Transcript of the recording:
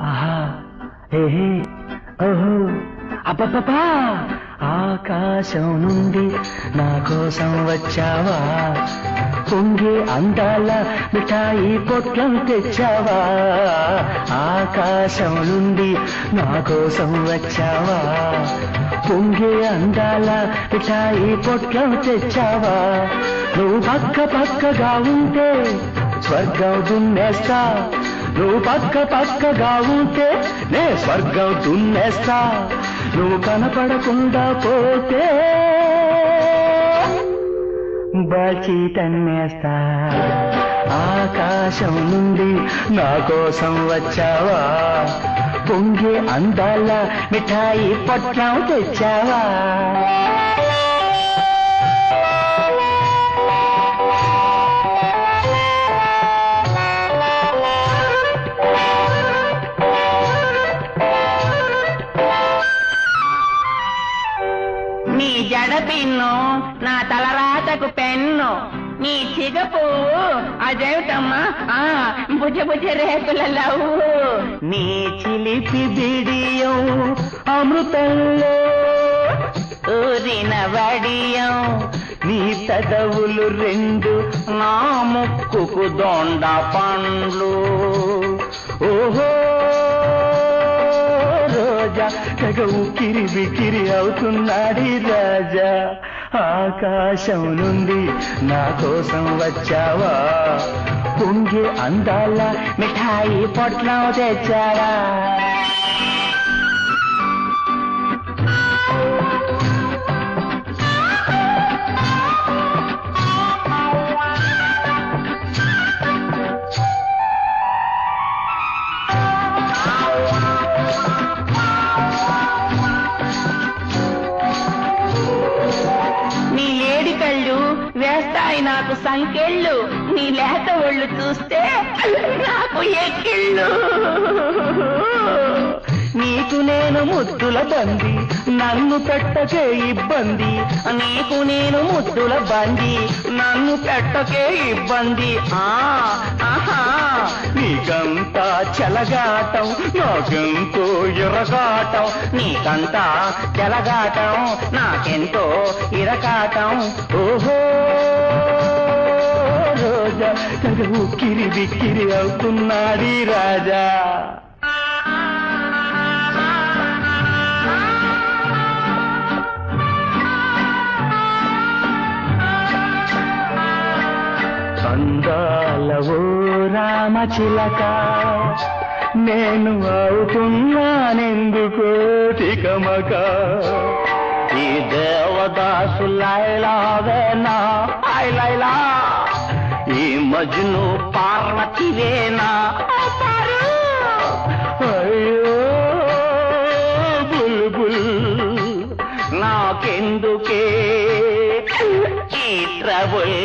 ఆహా ఏహే ఓహో అబ్బబ్బా ఆకాశం నుండి నా కోసం వచ్చావా? పొంగి అందాల మిఠాయి పొట్లం తెచ్చావా? ఆకాశం నుండి నా కోసం వచ్చావా? పొంగి అందాల మిఠాయి పొట్లం తెచ్చావా? నువ్వు పక్క పక్కగా ఉంటే స్వర్గం దున్నేస్తా. నువ్వు పక్క పక్కగా ఉంటే నే స్వర్గం దున్నేస్తా. నువ్వు కనపడకుండా పోతే బాచి తన్నేస్తా. ఆకాశం నుండి నా కోసం వచ్చావా? పొంగే అందాల మిఠాయి పొట్లం తెచ్చావా? నీ జడ పిన్ను నా తలరాతకు పెన్ను నీ చిగపు అదేమిటమ్మా ఆ బుజ్జ బుజ్జ రేకుల నీ చిలిపి బిడియం అమృతంలో ఊరిన వడియం నీ పెదవులు రెండు నా ముక్కుకు దొండ పండ్లు. ఓహో రాజా తెగ ఉక్కిరి బిక్కిరి అవుతున్నాడి రాజా. ఆకాశం నుండి నా కోసం వచ్చావా? పొంగి అందాల మిఠాయి పొట్లం తెచ్చావా వేస్తాయి నాకు సంకెళ్ళు నీ లేత ఒళ్ళు చూస్తే నాకు ఎక్కిళ్ళు. నీకు నేను ముద్దుల బంది నన్ను పెట్టకే ఇబ్బంది. నీకు నేను ముద్దుల బంది నన్ను పెట్టకే ఇబ్బంది. ఆ ఆహా. నీకంతా చెలగాటం నాకెంతో ఇరగాటం. నీకంతా చెలగాటం నాకెంతో ఇరకాటం ఓహో. తెగ ఉక్కిరి బిక్కిరి అవుతున్నాడి రాజా. అందాల రామచిలక నేను అవుతున్నానెందుకు తికమక. ఈ దేవదాసు లైలా ఈ మజ్ను పార్వతివేనా? అయ్యో బుల్బుల్ నాకెందుకే ఈ ట్రబుల్